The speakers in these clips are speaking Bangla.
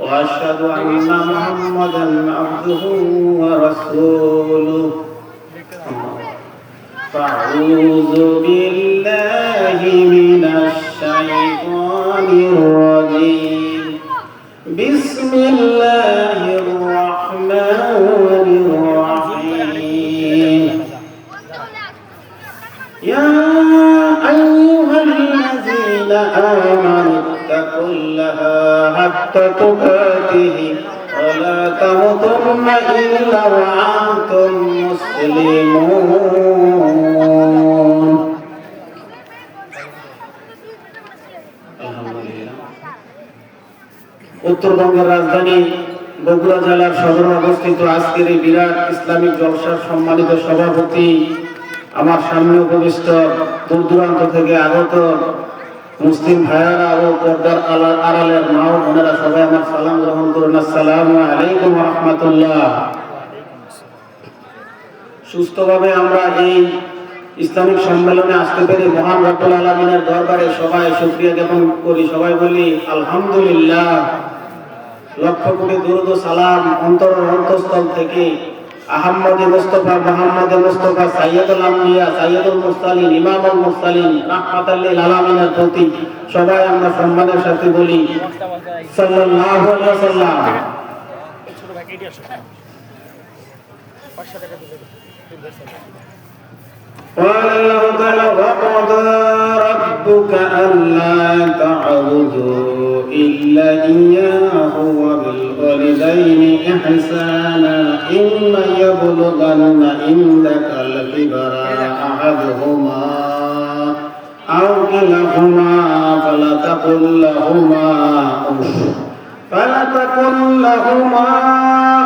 واشهد ان محمدا عبده ورسوله فاعوذ بالله من الشيطان الرجيم بسم الله الرحمن الرحيم يا أيها الذين آمنوا اتقوا الله حق تقاته ولا تموتن إلا وأنتم مسلمون আলহামদুলিল্লাহ উত্তরবঙ্গের রাজধানী বগুড়া জেলার সদর অবস্থিত আজকের এই বিরাট ইসলামিক জলসার সম্মানিত সভাপতি আমার সামনে উপবিষ্ট দূর দূরান্ত থেকে আগত মুসলিম ভাইয়ারা ও পর্দার আলা- আড়ালের মা ও বোনেরা সবাই আমার সালাম গ্রহণ করুন। আলাইকুম রহমতুল্লাহ। সুস্থভাবে আমরা এই ইসলামিক সম্মেলনে আসতে পেরে মহান রব্বুল আলমিনের দরবারে সবাই শুক্রিয়া জ্ঞাপন করি। সবাই বলি, আলহামদুলিল্লাহ। লক্ষ কোটি দুরুদ সালাম অন্তর অন্তঃস্থল থেকে আহম্মদে মুস্তফা মোহাম্মদে মুস্তফা সাইয়দুল আম্বিয়া সাইয়দুল মুরসালিন ইমামুল মুরসালিন রাহমাতাল্লিল আলামিনের প্রতি সবাই আমরা সম্মানের সাথে বলি সাল্লাল্লাহু আলাইহি ওয়াসাল্লাম ছোট ভাই কেটে আসো পাঁচশো টাকা দিলে قال الله تعالى وقضى ربك ألا تعبدوا إلا إياه وبالوالدين إحسانا إما يبلغن عندك الكبر أحدهما أو كلاهما فلا تقل لهما أف فلا تقل لهما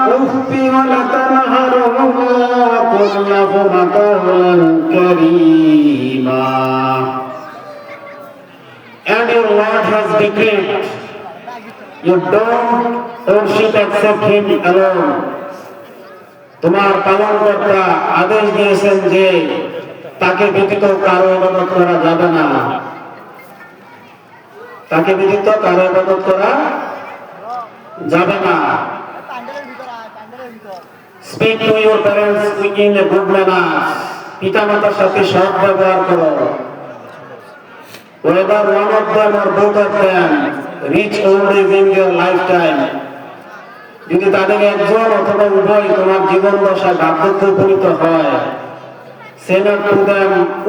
أف ولا تنهرهما وقل لهما قولا كريما And your Lord has decreed you don't worship except Him. তোমার আদেশ দিয়েছেন যে তাকে ব্যতীত কারও ইবাদত করা যাবে না। তাকে ব্যতীত কারও ইবাদত করা যাবে না। Speak to your parents in a good manners পিতামাতার সাথে সৎ ব্যবহার করো। Whether one of them or both of them, reach old age in their lifetime যদি তাদের একজন অথবা উভয় তোমার জীবন দশায় বার্ধক্য উপনীত হয়।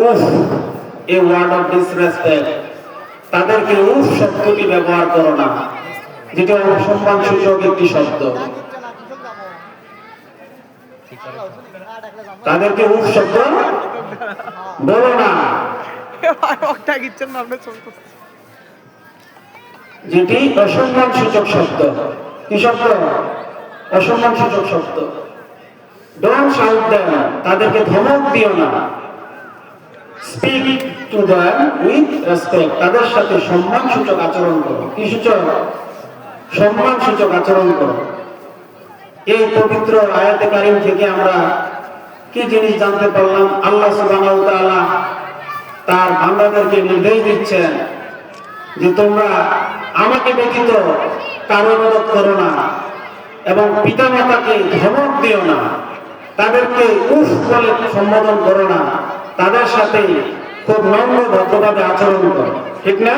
উফ তাদেরকে উফ শব্দটি ব্যবহার করো না যেটা অসম্মান সূচক একটি শব্দ। তাদেরকে উফ শব্দ বলো না। যেটি অসম্মান সূচক শব্দ। কি অসম্মান সূচক শব্দ। ডোন্ট শাউট দেম তাদেরকে ধমক দিও না। স্পিক টু উইথ রেসপেক্ট তাদের সাথে সম্মান সূচক আচরণ করো। সম্মান সূচক আচরণ করো। এই পবিত্র আয়াতে কারিম থেকে আমরা কি জিনিস জানতে পারলাম? আল্লাহ সুবহানাহু তার বান্দাদেরকে নির্দেশ দিচ্ছেন যে তোমরা আমাকে ব্যতীত কারও মদত করো না এবং পিতা মাতাকে ধমক দিও না। তাদেরকে উফ বলে সম্বোধন করো না। তাদের সাথে খুব নম্র ভদ্রভাবে আচরণ করো। ঠিক না?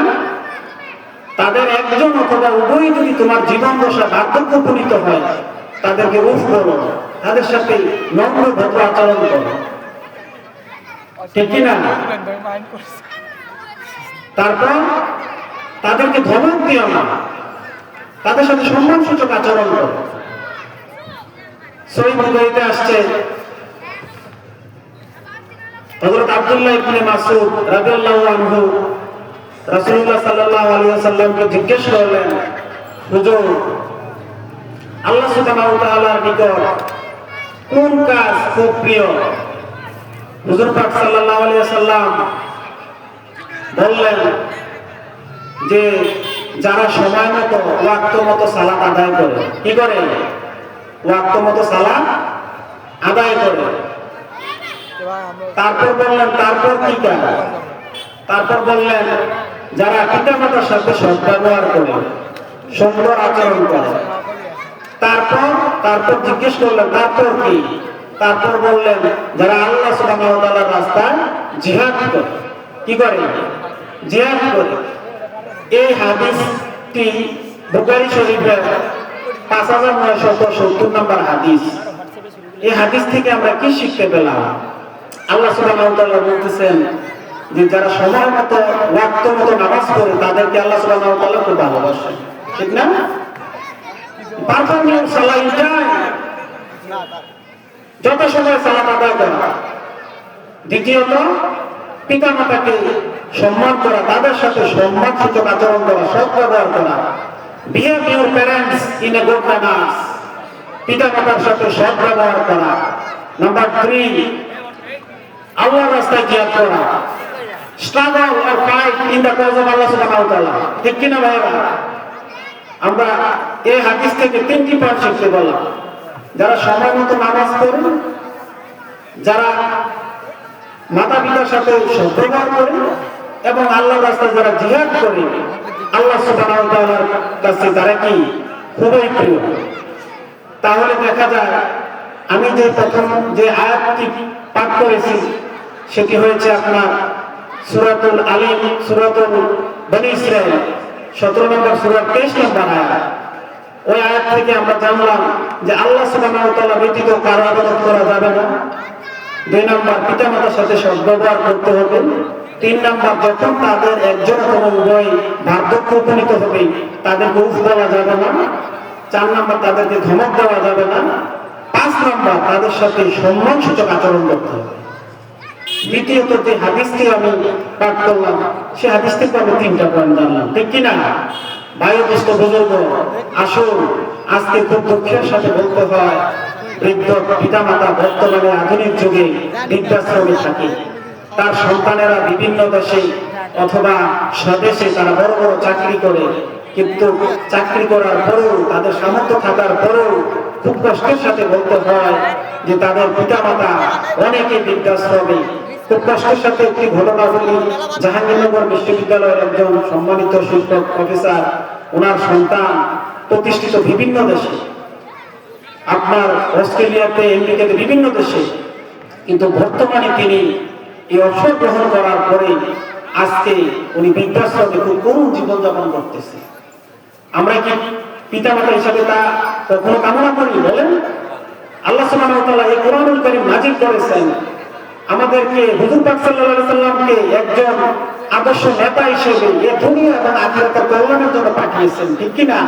তাদের একজন অথবা উভয় যদি তোমার জীবন দশা বার্ধক্য উপনীত হয়, তাদেরকে উফ করো তাদের সাথে নম্র ভদ্র আচরণ করো। ঠিক করছে তারপর তাদেরকে ধমক দিও না। তাদের সাথে সম্মান সূচক আচরণ করো। সই আসছে আব্দুল্লাহ ইবনে মাসউদ রাদিয়াল্লাহু আনহু। রাসূলুল্লাহ সাল্লাল্লাহু আলাইহি ওয়াসাল্লামকে জিজ্ঞেস করলেন, হুজুর, আল্লাহ সুবহানাহু ওয়া তাআলার নিকট কোন কাজ খুব প্রিয়? হুজুর পাক সাল্লাল্লাহু আলাইহি সাল্লাম বললেন যে যারা সময় মতো, ওয়াক্ত মতো সালাত আদায় করে, কি করে? ওয়াক্ত মতো সালাত আদায় করে। তারপর বললেন, তারপর কি কাজ তারপর বললেন, যারা পিতামাতার সাথে সদ্ব্যবহার করে, সুন্দর আচরণ করে। তারপর তারপর জিজ্ঞেস করলেন, তারপর কি? তারপর বললেন, যারা আল্লাহ তাআলার রাস্তায় জিহাদ করে, কি করে? জিহাদ করে। এই হাদিসটি বুখারী শরীফের পাঁচ হাজার নয়শত সত্তর নম্বর হাদিস। এই হাদিস থেকে আমরা কি শিখতে পেলাম? আল্লাহ সুবহানাহু ওয়া বলতেছেন যে যারা সময় মতো, ওয়াক্ত মতো নামাজ পড়ে, তাদেরকে আল্লাহ সুবহানাহু ওয়া তাআলা খুব ভালোবাসেন ঠিক না? পারফরমেন্স সালাহ যায়। যত সময় সালাত আদায় করা। দ্বিতীয়ত পিতা মাতাকে সম্মান করা, তাদের সাথে সম্মান সূচক আচরণ করা, সৎ ব্যবহার করা। Behave your parents in a good manners পিতা মাতার সাথে সৎ করা। নাম্বার থ্রি আল্লাহর রাস্তায় জিয়াদ করা। Struggle fight in the cause of আল্লাহ সুবহানাহু তাআলা ঠিক কিনা ভাইরা আমরা এই হাদিস থেকে তিনটি পাঠ শিখতে বললাম। যারা সময় মতো নামাজ পড়ে, যারা মাতা পিতার সাথে সদ্ব্যবহার করে এবং আল্লাহর রাস্তায় যারা জিহাদ করে, আল্লাহ তাআলার কাছে তারা কি? খুবই প্রিয়। তাহলে দেখা যায়, আমি যে প্রথম যে আয়াতটি পাঠ করেছি, সেটি হয়েছে আপনার সূরাতুল আলিম, সূরাতুল বনি ইসরাইল 17 নম্বর সূরা 23 নম্বর আয়াত। ওই আয়াত থেকে আমরা জানলাম যে আল্লাহ তাআলা ব্যতীত কারও ইবাদত করা যাবে না। দুই নম্বর, পিতামাতার সাথে সদ্ব্যবহার করতে হবে। তিন নম্বর যখন তাদের একজন অথবা উভয় বার্ধক্য উপনীত হবে, তাদেরকে উফ দেওয়া যাবে না, চার তাদেরকে ধমক দেওয়া যাবে না, পাঁচ তাদের সাথে সম্মান সূচক আচরণ করতে হবে। যে হাদিসটি আমি পাঠ করলাম, সে হাদিস থেকে আমি তিনটা পয়েন্ট জানলাম, ঠিক কিনা বায়ুদুষ্ট বুজুর্গ আজকে খুব দুঃখের সাথে বলতে হয়, বৃদ্ধ পিতামাতা বর্তমানে আধুনিক যুগে বৃদ্ধাশ্রমে থাকে। তার সন্তানেরা বিভিন্ন দেশে অথবা স্বদেশে তারা বড় বড় চাকরি করে। কিন্তু চাকরি করার পরেও, তাদের সামর্থ্য থাকার পরেও খুব কষ্টের সাথে বলতে হয় যে তাদের পিতামাতা অনেকে বৃদ্ধাশ্রমে খুব কষ্টের সাথে একটি ঘটনা বলি জাহাঙ্গীরনগর বিশ্ববিদ্যালয়ের একজন সম্মানিত শিক্ষক প্রফেসর, ওনার সন্তান প্রতিষ্ঠিত বিভিন্ন দেশে। আপনার অস্ট্রেলিয়াতে, আমেরিকাতে বিভিন্ন দেশে। কিন্তু বর্তমানে তিনি এই অবসর গ্রহণ করার পরে আজকে উনি বৃদ্ধাশ্রমে খুব করুণ জীবনযাপন করতেছে। আমরা কি পিতামাতা হিসাবে তা কখনো কামনা করি বলেন? আল্লাহ সুবহানাহু এই কোরআনুল কারীম করেছেন। আমাদেরকে হুজুর পাক আলাইহি সাল্লামকে একজন আদর্শ নেতা হিসেবে এই দুনিয়া এবং আখিরাতের কল্যাণের জন্য পাঠিয়েছেন, ঠিক কি না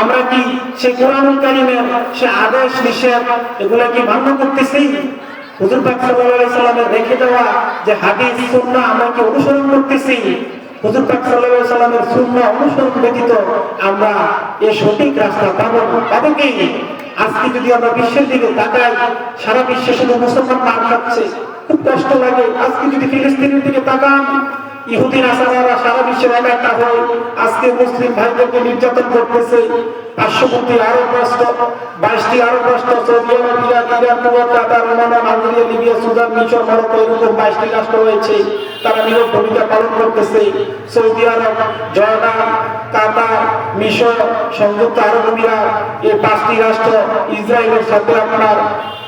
আমরা কি সেই কোরআনুল কারীমের সে আদেশ, নিষেধ, এগুলা কি মান্য করতেছি? হুজুর পাক সাল্লাল্লাহু আলাইহি সাল্লামের রেখে দেওয়া যে হাদিস, সুন্নাহ আমরা কি অনুসরণ করতেছি? হুজুর পাক সাল্লাল্লাহু আলাইহি সাল্লামের সুন্নাহ অনুসরণ ব্যতীত আমরা এই সঠিক রাস্তা কি? আজকে যদি আমরা বিশ্বের দিকে তাকাই, সারা বিশ্বে শুধু মুসলমান মার খাচ্ছে খুব কষ্ট লাগে। আজকে যদি ফিলিস্তিনের দিকে তাকান ইহুদি সারা বিশ্বের একটা হয়। আজকে মুসলিম ভাইদেরকে নির্যাতন করতেছে। বাইশটি আরব রাষ্ট্র, সৌদি বাইশটি রাষ্ট্র রয়েছে। তারা ভূমিকা পালন করতেছে। সৌদি আরব কাতার সংযুক্ত আরব পাঁচটি রাষ্ট্র ইসরায়েলের সাথে আপনার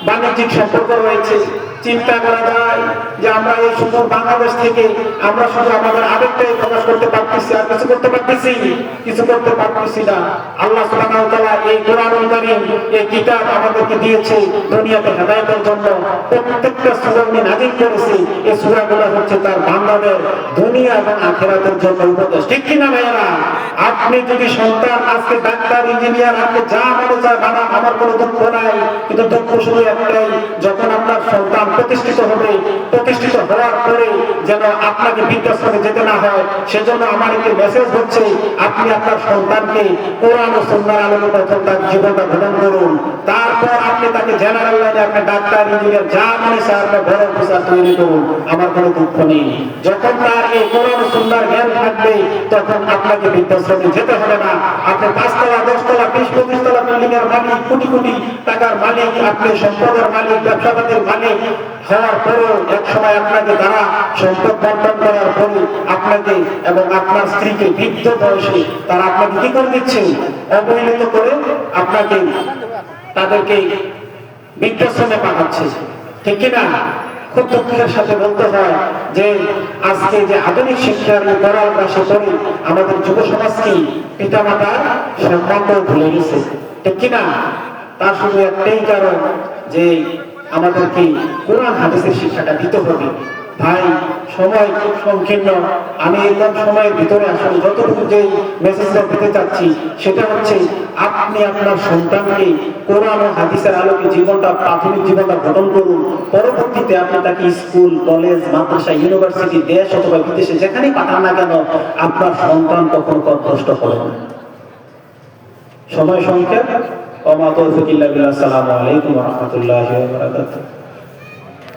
বাণিজ্যিক সম্পর্ক রয়েছে। চিন্তা করা যায় যে আমরা এই শুধু বাংলাদেশ থেকে আমরা শুধু আমাদের আবেগটাই প্রকাশ করতে পারতেছি আর কিছু করতে পারতেছি, কিছু করতে পারতেছি না। আল্লাহ সুবহানাহু এই কোরআনুল কারীম, এই কিতাব আমাদেরকে দিয়েছে দুনিয়াতে হেদায়েতের জন্য। প্রত্যেকটা সূরা উনি নাযিল করেছে, এই সূরাগুলো হচ্ছে তার বান্দাদের দুনিয়া এবং আখিরাতের জন্য উপদেশ। ঠিক কি না ভাইয়েরা? আপনি যদি সন্তান, আজকে ডাক্তার, ইঞ্জিনিয়ার, আপনি যা মনে চায় বানান, আমার কোনো দুঃখ নাই। কিন্তু দুঃখ শুধু একটাই, যখন আপনার সন্তান প্রতিষ্ঠিত হবে, প্রতিষ্ঠিত হওয়ার পরে যেন আপনাকে বৃদ্ধাশ্রমে যেতে না হয়, সেজন্য আমার একটি মেসেজ হচ্ছে, আপনি আপনার সন্তানকে কোরআন ও সন্ন্যার আলোকে প্রথম তার জীবনটা গ্রহণ করুন। তারপর আপনি তাকে জেনারেল লাইনে আপনি ডাক্তার ইঞ্জিনিয়ার যা মনে চায় আপনি বড় অফিসার তৈরি করুন। আমার কোনো দুঃখ নেই। যখন তার এই কোরআন ও সন্ন্যার জ্ঞান থাকবে, তখন আপনাকে বৃদ্ধাশ্রমে যেতে হবে না। আপনি পাঁচতলা, দশতলা, বিশ পঁচিশ তলা বিল্ডিং এর মালিক, কোটি কোটি টাকার মালিক, আপনি সম্পদের মালিক, ব্যবসাপাতির মালিক হওয়ার পরেও এক সময় আপনাকে তারা সম্পদ বন্টন করার পরে আপনাকে এবং আপনার স্ত্রীকে বৃদ্ধ বয়সে তারা আপনাকে কি করে দিচ্ছে? অবহেলিত করে আপনাকে তাদেরকে বৃদ্ধাশ্রমে পাঠাচ্ছে। ঠিক কিনা খুব দুঃখের সাথে বলতে হয় যে আজকে যে আধুনিক শিক্ষার বড় অভ্যাসে পড়ে আমাদের যুব সমাজকে পিতা মাতার সম্মানটাও ভুলে গেছে। ঠিক কিনা তার শুধু একটাই কারণ যে আমাদেরকে কোরআন হাদিসের শিক্ষাটা দিতে হবে। ভাই, সময় খুব সংকীর্ণ। আমি একদম সময়ের ভিতরে আসলে যতটুকু যে মেসেজটা দিতে চাচ্ছি, সেটা হচ্ছে আপনি আপনার সন্তানকে কোরআন ও হাদিসের আলোকে জীবনটা, প্রাথমিক জীবনটা গঠন করুন। পরবর্তীতে আপনি তাকে স্কুল, কলেজ, মাদ্রাসা, ইউনিভার্সিটি, দেশ অথবা বিদেশে যেখানেই পাঠান না কেন, আপনার সন্তান তখন কষ্ট হবে সময় সংক্ষেপ ওমা তৌফিকিল্লাহ বিল্লাহ। আসসালামু আলাইকুম ওয়া রাহমাতুল্লাহি ওয়া বারাকাতুহু।